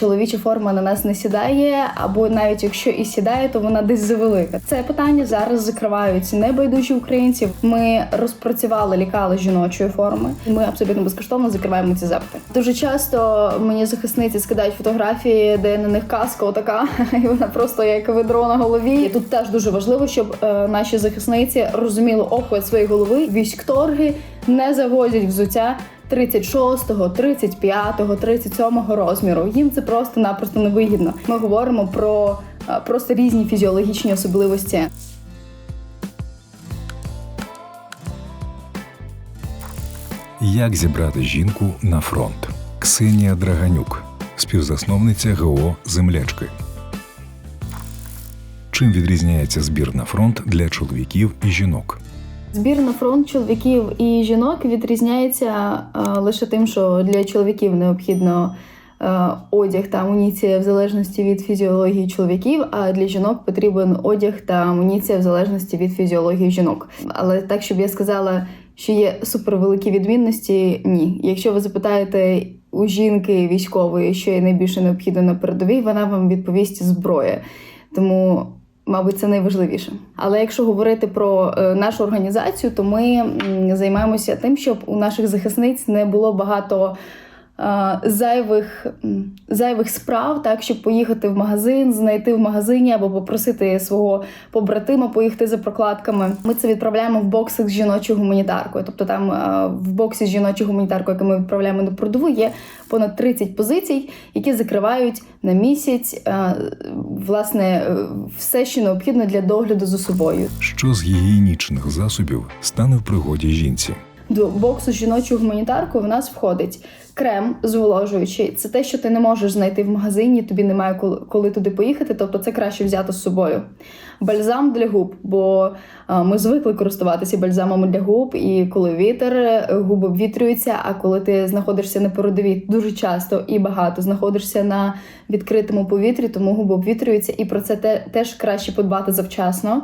Чоловіча форма на нас не сідає, або навіть якщо і сідає, то вона десь завелика. Це питання зараз закривають небайдужі українці. Ми розпрацювали лікали жіночої форми. і Ми абсолютно безкоштовно закриваємо ці запити. Дуже часто мені захисниці скидають фотографії, де на них каска отака, і вона просто як ведро на голові. І тут теж дуже важливо, щоб е, наші захисниці розуміли обхват своєї голови. Військторги не завозять взуття. 36, 35, 37 розміру. Їм це просто-напросто невигідно. Ми говоримо про е, просто різні фізіологічні особливості. Як зібрати жінку на фронт? Ксенія Драганюк, співзасновниця ГО Землячки. Чим відрізняється збір на фронт для чоловіків і жінок? Збір на фронт чоловіків і жінок відрізняється е, лише тим, що для чоловіків необхідно е, одяг та амуніція в залежності від фізіології чоловіків, а для жінок потрібен одяг та амуніція в залежності від фізіології жінок. Але так, щоб я сказала, що є супервеликі відмінності, ні. Якщо ви запитаєте у жінки військової, що є найбільше необхідно на передовій, вона вам відповість зброя. Тому Мабуть, це найважливіше. Але якщо говорити про е, нашу організацію, то ми займаємося тим, щоб у наших захисниць не було багато зайвих, зайвих справ, так щоб поїхати в магазин, знайти в магазині або попросити свого побратима поїхати за прокладками. Ми це відправляємо в боксах з жіночою гуманітаркою. Тобто там е, в боксі з жіночою гуманітаркою, яку ми відправляємо на передову, є понад 30 позицій, які закривають на місяць е, власне е, все, що необхідно для догляду за собою. Що з гігієнічних засобів стане в пригоді жінці? До боксу з жіночою гуманітаркою в нас входить крем зволожуючий. Це те, що ти не можеш знайти в магазині, тобі немає коли, коли туди поїхати, тобто це краще взяти з собою. Бальзам для губ, бо а, ми звикли користуватися бальзамом для губ, і коли вітер, е, губи обвітрюються. А коли ти знаходишся на передовій, дуже часто і багато знаходишся на відкритому повітрі, тому губи обвітрюються, і про це теж краще подбати завчасно.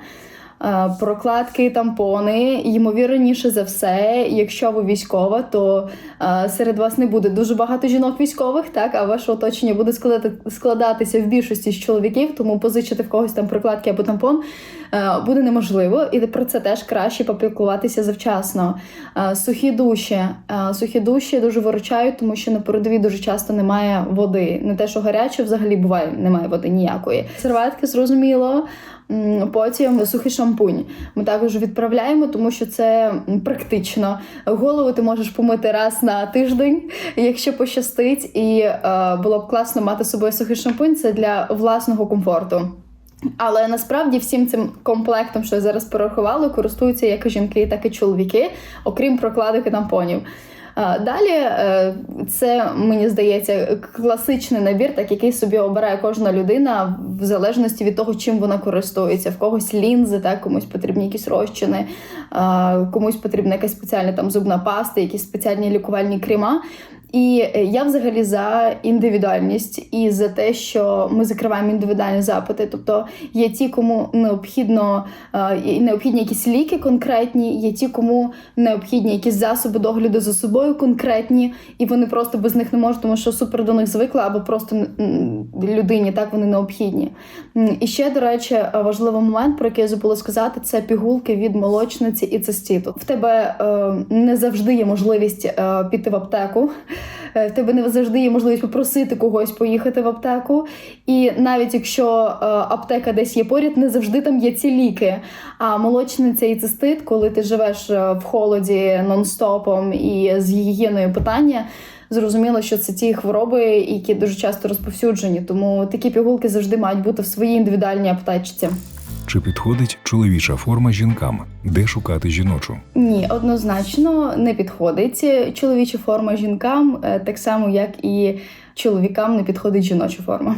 Е, Прокладки, тампони, ймовірніше за все, якщо ви військова, то е, серед вас не буде дуже багато жінок військових, так? А ваше оточення буде складати, складатися в більшості з чоловіків, тому позичити в когось там прокладки або тампон буде неможливо, і про це теж краще попіклуватися завчасно. Е, Сухі душі. Е, Сухі душі дуже виручають, тому що на передовій дуже часто немає води. Не те, що гаряче, взагалі буває, немає води ніякої. Серветки зрозуміло. Потім сухий шампунь. Ми також відправляємо, тому що це практично. Голову ти можеш помити раз на тиждень, якщо пощастить. І е, було б класно мати з собою сухий шампунь. Це для власного комфорту. Але насправді всім цим комплектом, що я зараз порахувала, користуються як і жінки, так і чоловіки, окрім прокладок і тампонів. Далі е, це мені здається класичний набір, так який собі обирає кожна людина в залежності від того, чим вона користується. В когось лінзи, так комусь потрібні якісь розчини, комусь потрібна якась спеціальна там зубна паста, якісь спеціальні лікувальні крема. І е, я взагалі за індивідуальність і за те, що ми закриваємо індивідуальні запити. Тобто є ті, кому необхідно е, необхідні якісь ліки конкретні, є ті, кому необхідні якісь засоби догляду за собою конкретні, і вони просто без них не можуть, тому що супер до них звикли, або просто людині так вони необхідні. І ще, до речі, важливий момент, про який я забула сказати, це пігулки від молочниці і цистіту. В тебе е, не завжди є можливість піти в аптеку. Е, В тебе не завжди є можливість попросити когось поїхати в аптеку. І навіть якщо е, аптека десь є поряд, не завжди там є ці ліки. А молочниця і цистит, коли ти живеш е, в холоді нон-стопом і з гігієною питання. Зрозуміло, що це ті хвороби, які дуже часто розповсюджені, тому такі пігулки завжди мають бути в своїй індивідуальній аптечці. Чи підходить чоловіча форма жінкам? Де шукати жіночу? Ні, однозначно не підходить чоловіча форма жінкам, е, так само як і чоловікам не підходить жіноча форма.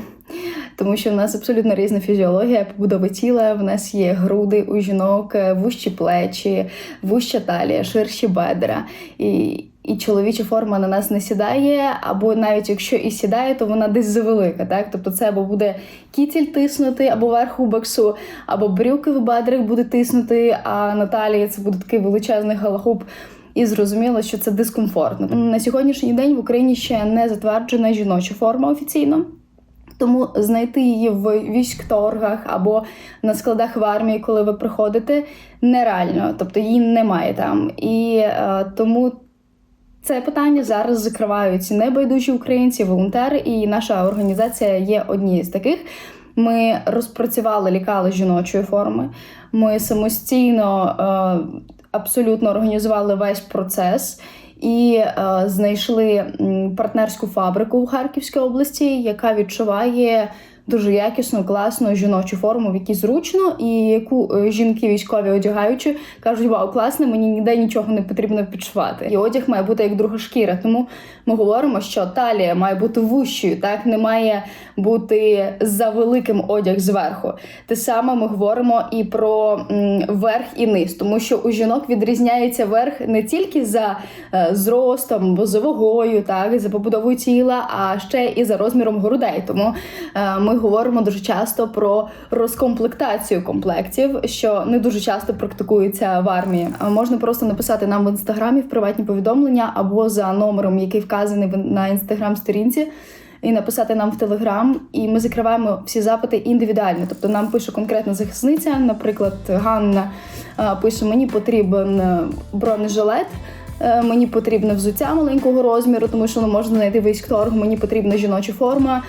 Тому що в нас абсолютно різна фізіологія, побудова тіла. В нас є груди у жінок, е, вущі плечі, вуща талія, ширші бедра. І, і чоловіча форма на нас не сідає, або навіть якщо і сідає, то вона десь завелика. Так? Тобто це або буде кітіль тиснути, або верху боксу, або брюки в бедрах буде тиснути, а на талії це буде такий величезний галахуп. І зрозуміло, що це дискомфортно. На сьогоднішній день в Україні ще не затверджена жіноча форма офіційно. Тому знайти її в військторгах або на складах в армії, коли ви приходите, нереально, тобто її немає там. І е, тому це питання зараз закривають небайдужі українці, волонтери, і наша організація є однією з таких. Ми розпрацювали лікали жіночої форми. Ми самостійно е, абсолютно організували весь процес і е, знайшли партнерську фабрику у Харківській області, яка відчуває дуже якісну, класну жіночу форму, в якій зручно, і яку е, жінки військові одягаючи, кажуть, вау, класно, мені ніде нічого не потрібно підшивати. І одяг має бути як друга шкіра. Тому ми говоримо, що талія має бути вущою, так не має бути за великим одяг зверху. Те саме ми говоримо і про верх і низ, тому що у жінок відрізняється верх не тільки за е, зростом, або за вагою, так за побудовою тіла, а ще і за розміром грудей. Тому е, ми говоримо дуже часто про розкомплектацію комплектів, що не дуже часто практикується в армії. Можна просто написати нам в інстаграмі в приватні повідомлення або за номером, який вказаний на інстаграм-сторінці. І написати нам в Телеграм, і ми закриваємо всі запити індивідуально. Тобто нам пише конкретна захисниця, наприклад, Ганна пише: мені потрібен е, бронежилет, е, мені потрібне взуття маленького розміру, тому що не можна знайти військторг, мені потрібна жіноча форма.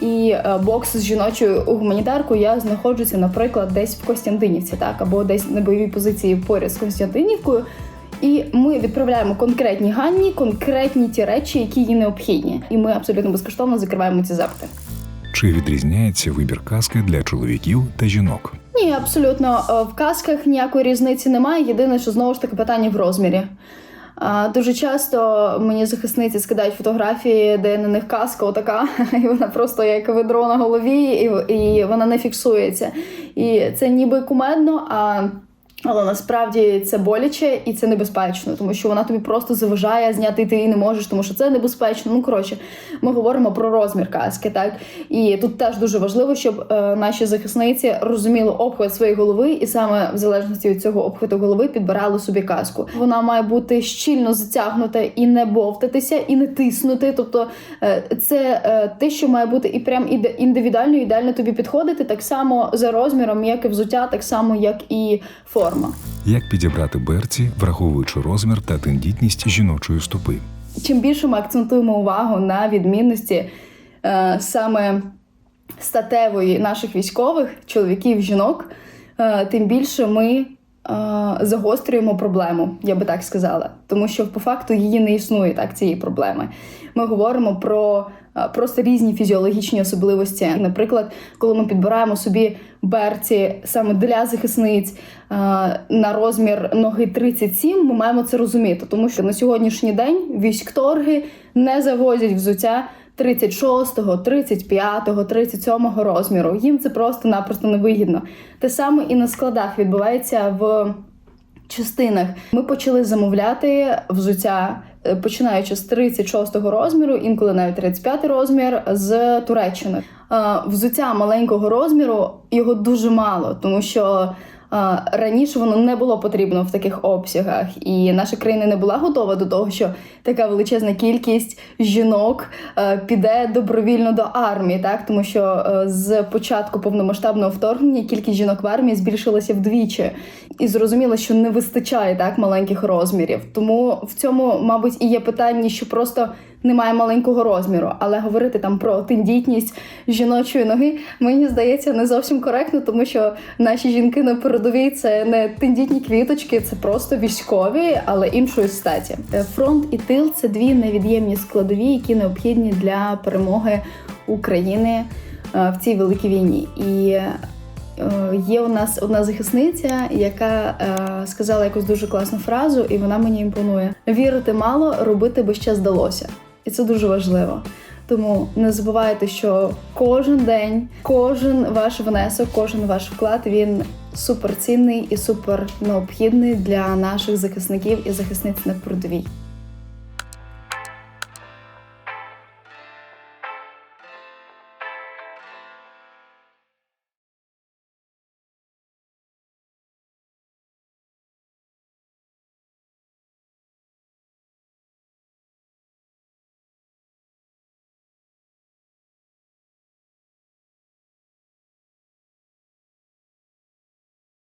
І е, бокс з жіночою гуманітаркою я знаходжуся, наприклад, десь в Костянтинівці, так або десь на бойовій позиції поряд з Костянтинівкою. І ми відправляємо конкретні Ганні, конкретні ті речі, які їй необхідні. І ми абсолютно безкоштовно закриваємо ці запити. Чи відрізняється вибір каски для чоловіків та жінок? Ні, абсолютно Е, в касках ніякої різниці немає. Єдине, що знову ж таки питання в розмірі. Дуже часто мені захисниці скидають фотографії, де на них каска отака, і вона просто як ведро на голові, і, і вона не фіксується. І це ніби кумедно, а але насправді це боляче і це небезпечно, тому що вона тобі просто заважає зняти, ти її не можеш, тому що це небезпечно. Ну коротше, ми говоримо про розмір каски, так і тут теж дуже важливо, щоб е, наші захисниці розуміли обхват своєї голови, і саме в залежності від цього обхвату голови підбирали собі каску. Вона має бути щільно затягнута і не бовтатися, і не тиснути. Тобто е, це е, те, що має бути і прям іде- індивідуально, ідеально тобі підходити, так само за розміром, як і взуття, так само як і форма. Як підібрати берці, враховуючи розмір та тендітність жіночої стопи? чим більше ми акцентуємо увагу на відмінності е, саме статевої наших військових, чоловіків, жінок, е, тим більше ми е, загострюємо проблему, я би так сказала. Тому що по факту її не існує так, цієї проблеми. Ми говоримо про просто різні фізіологічні особливості. Наприклад, коли ми підбираємо собі берці саме для захисниць е, на розмір ноги 37, ми маємо це розуміти, тому що на сьогоднішній день військторги не завозять взуття 36, 35, 37 розміру. Їм це просто-напросто невигідно. Те саме і на складах відбувається в частинах. Ми почали замовляти взуття. Е, Починаючи з 36-го розміру, інколи навіть 35 розмір з Туреччини. Е, Взуття маленького розміру його дуже мало, тому що раніше воно не було потрібно в таких обсягах, і наша країна не була готова до того, що така величезна кількість жінок е, піде добровільно до армії, так тому що е, з початку повномасштабного вторгнення кількість жінок в армії збільшилася вдвічі, і зрозуміло, що не вистачає так маленьких розмірів. Тому в цьому, мабуть, і є питання, що просто немає маленького розміру, але говорити там про тендітність жіночої ноги, мені здається, не зовсім коректно, тому що наші жінки на передовій це не тендітні квіточки, це просто військові, але іншої статі. Е, Фронт і тил це дві невід'ємні складові, які необхідні для перемоги України е, в цій великій війні. І е, є у нас одна захисниця, яка е, сказала якусь дуже класну фразу, і вона мені імпонує: вірити мало, робити би ще здалося. І це дуже важливо. Тому не забувайте, що кожен день, кожен ваш внесок, кожен ваш вклад він суперцінний і супер необхідний для наших захисників і захисниць на передовій.